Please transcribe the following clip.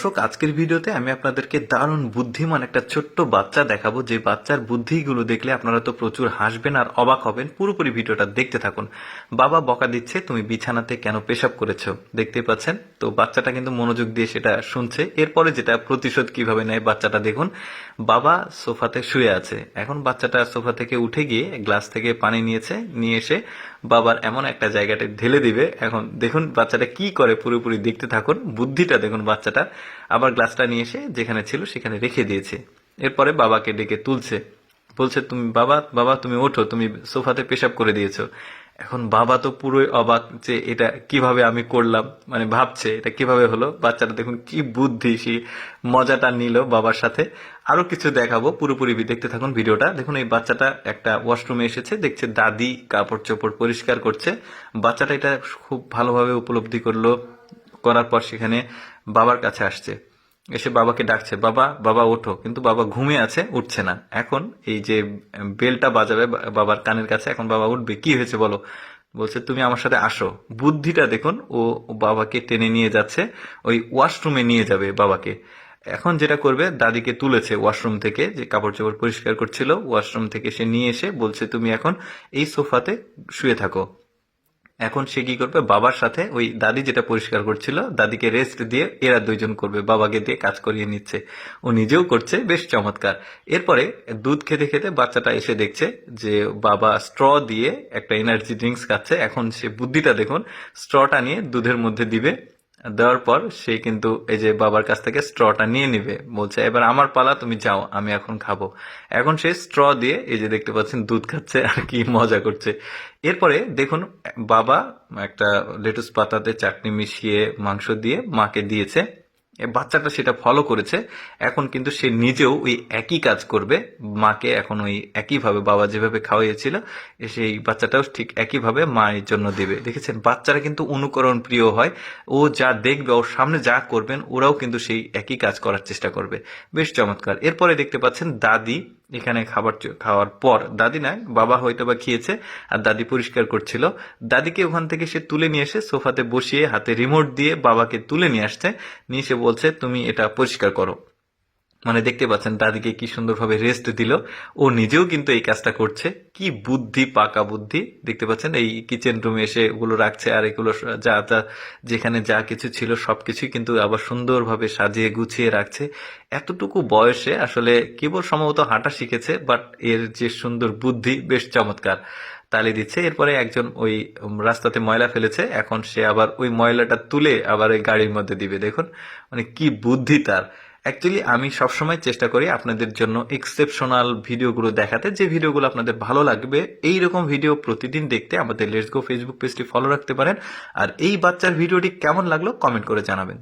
দর্শক, আজকের ভিডিওতে আমি আপনাদেরকে দারুণ বুদ্ধিমান একটা ছোট্ট বাচ্চা দেখাবো। যে বাচ্চার বুদ্ধিগুলো দেখলে আপনারা তো প্রচুর হাসবেন আর অবাক হবেন। পুরোপুরি ভিডিওটা দেখতে থাকুন। বাবা বকা দিচ্ছে, তুমি বিছানাতে কেন পেশাব করেছ? দেখতেই পাচ্ছেন? তো বাচ্চাটা কিন্তু মনোযোগ দিয়ে সেটা শুনছে। এরপরে যেটা প্রতিশোধ কীভাবে নেয় বাচ্চাটা দেখুন। বাবা সোফাতে শুয়ে আছে। এখন বাচ্চাটা সোফা থেকে উঠে গিয়ে গ্লাস থেকে পানি নিয়েছে, নিয়ে এসে বাবার এমন একটা জায়গাটা ঢেলে দিবে। এখন দেখুন বাচ্চাটা কি করে পুরোপুরি দেখতে থাকুন। বুদ্ধিটা দেখুন বাচ্চাটা। আবার গ্লাসটা নিয়ে এসে যেখানে ছিল সেখানে রেখে দিয়েছে। এরপরে বাবাকে ডেকে তুলছে। বলছে, তুমি বাবা বাবা, তুমি ওঠো, তুমি সোফাতে পেশাব করে দিয়েছ। এখন বাবা তো পুরোই অবাক যে এটা কীভাবে আমি করলাম মানে ভাবছে এটা কীভাবে হলো। বাচ্চাটা দেখুন কি বুদ্ধি সে মজাটা নিল বাবার সাথে। আরও কিছু দেখাবো, পুরোপুরি দেখতে থাকুন ভিডিওটা। দেখুন, এই বাচ্চাটা একটা ওয়াশরুমে এসেছে, দেখছে দাদি কাপড় চোপড় পরিষ্কার করছে। বাচ্চাটা এটা খুব ভালোভাবে উপলব্ধি করল। করার পর সেখানে বাবার কাছে আসছে। এসে বাবাকে ডাকছে, বাবা বাবা, ওঠো। কিন্তু বাবা ঘুমে আছে, উঠছে না। এখন এই যে, বেলটা বাজাবে বাবার কানের কাছে, এখন বাবা উঠবে, কি হয়েছে বলো? বলছে, তুমি আমার সাথে আসো। বুদ্ধিটা দেখুন, ও বাবাকে টেনে নিয়ে যাচ্ছে, ওই ওয়াশরুমে নিয়ে যাবে বাবাকে। এখন যেটা করবে, দাদিকে তুলেছে ওয়াশরুম থেকে, যে কাপড় চোপড় পরিষ্কার করছিল, ওয়াশরুম থেকে সে নিয়ে এসে বলছে, তুমি এখন এই সোফাতে শুয়ে থাকো। এখন সে কি করবে? বাবার সাথে ওই দাদি যেটা পরিষ্কার করছিল, দাদিকে রেস্ট দিয়ে এরা দুইজন করবে, বাবাকে দিয়ে কাজ করিয়ে নিচ্ছে। ও নিজেও করছে, বেশ চমৎকার। এরপরে দুধ খেতে খেতে বাচ্চাটা এসে দেখছে যে বাবা স্ট্র দিয়ে একটা এনার্জি ড্রিঙ্কস খাচ্ছে। এখন সে বুদ্ধিটা দেখুন স্ট্রটা নিয়ে দুধের মধ্যে দিবে। দেওয়ার পর সে কিন্তু এই যে বাবার কাছ থেকে স্ট্রটা নিয়ে নিবে। বলছে, এবার আমার পালা, তুমি যাও, আমি এখন খাব। এখন সে স্ট্র দিয়ে এই যে দেখতে পাচ্ছেন, দুধ খাচ্ছে আর কি, মজা করছে। এরপরে দেখুন, বাবা একটা লেটুস পাতাতে চাটনি মিশিয়ে মাংস দিয়ে মাকে দিয়েছে। বাচ্চাটা সেটা ফলো করেছে। এখন কিন্তু সে নিজেও ওই একই কাজ করবে। মাকে এখন ওই একইভাবে, বাবা যেভাবে খাওয়াইয়েছিল সেই বাচ্চাটাও ঠিক একইভাবে মায়ের জন্য দেবে। দেখেছেন, বাচ্চারা কিন্তু অনুকরণ প্রিয় হয়। ও যা দেখবে, ওর সামনে যা করবেন, ওরাও কিন্তু সেই একই কাজ করার চেষ্টা করবে। বেশ চমৎকার। এরপরে দেখতে পাচ্ছেন, দাদি এখানে খাবার খাওয়ার পর দাদি না, বাবা হয়তো বা খেয়েছে আর দাদি পরিষ্কার করছিল। দাদিকে ওখান থেকে সে তুলে নিয়ে এসে সোফাতে বসিয়ে হাতে রিমোট দিয়ে বাবাকে তুলে নিয়ে আসছে। নিয়ে সে বলছে, তুমি এটা পরিষ্কার করো। মানে দেখতে পাচ্ছেন দাদিকে কি সুন্দরভাবে রেস্ট দিল। ও নিজেও কিন্তু এই কাজটা করছে। কি বুদ্ধি, পাকা বুদ্ধি। দেখতে পাচ্ছেন এই কিচেন রুমে এসে ওগুলো রাখছে আর এগুলো যা যা যেখানে যা কিছু ছিল সবকিছুই কিন্তু আবার সুন্দরভাবে সাজিয়ে গুছিয়ে রাখছে। এতটুকু বয়সে আসলে কেবল সম্ভবত হাঁটা শিখেছে বাট এর যে সুন্দর বুদ্ধি বেশ চমৎকার। তালি দিচ্ছে, এরপরে একজন ওই রাস্তাতে ময়লা ফেলেছে। এখন সে আবার ওই ময়লাটা তুলে আবার ওই গাড়ির মধ্যে দিবে। দেখুন মানে কি বুদ্ধি তার। অ্যাকচুয়ালি আমি সবসময় চেষ্টা করি আপনাদের জন্য এক্সেপশনাল ভিডিওগুলো দেখাতে। যে ভিডিওগুলো আপনাদের ভালো লাগবে এই রকম ভিডিও প্রতিদিন দেখতে আমাদের লেটস গো ফেসবুক পেজটি ফলো রাখতে পারেন। আর এই বাচ্চার ভিডিওটি কেমন লাগল কমেন্ট করে জানাবেন।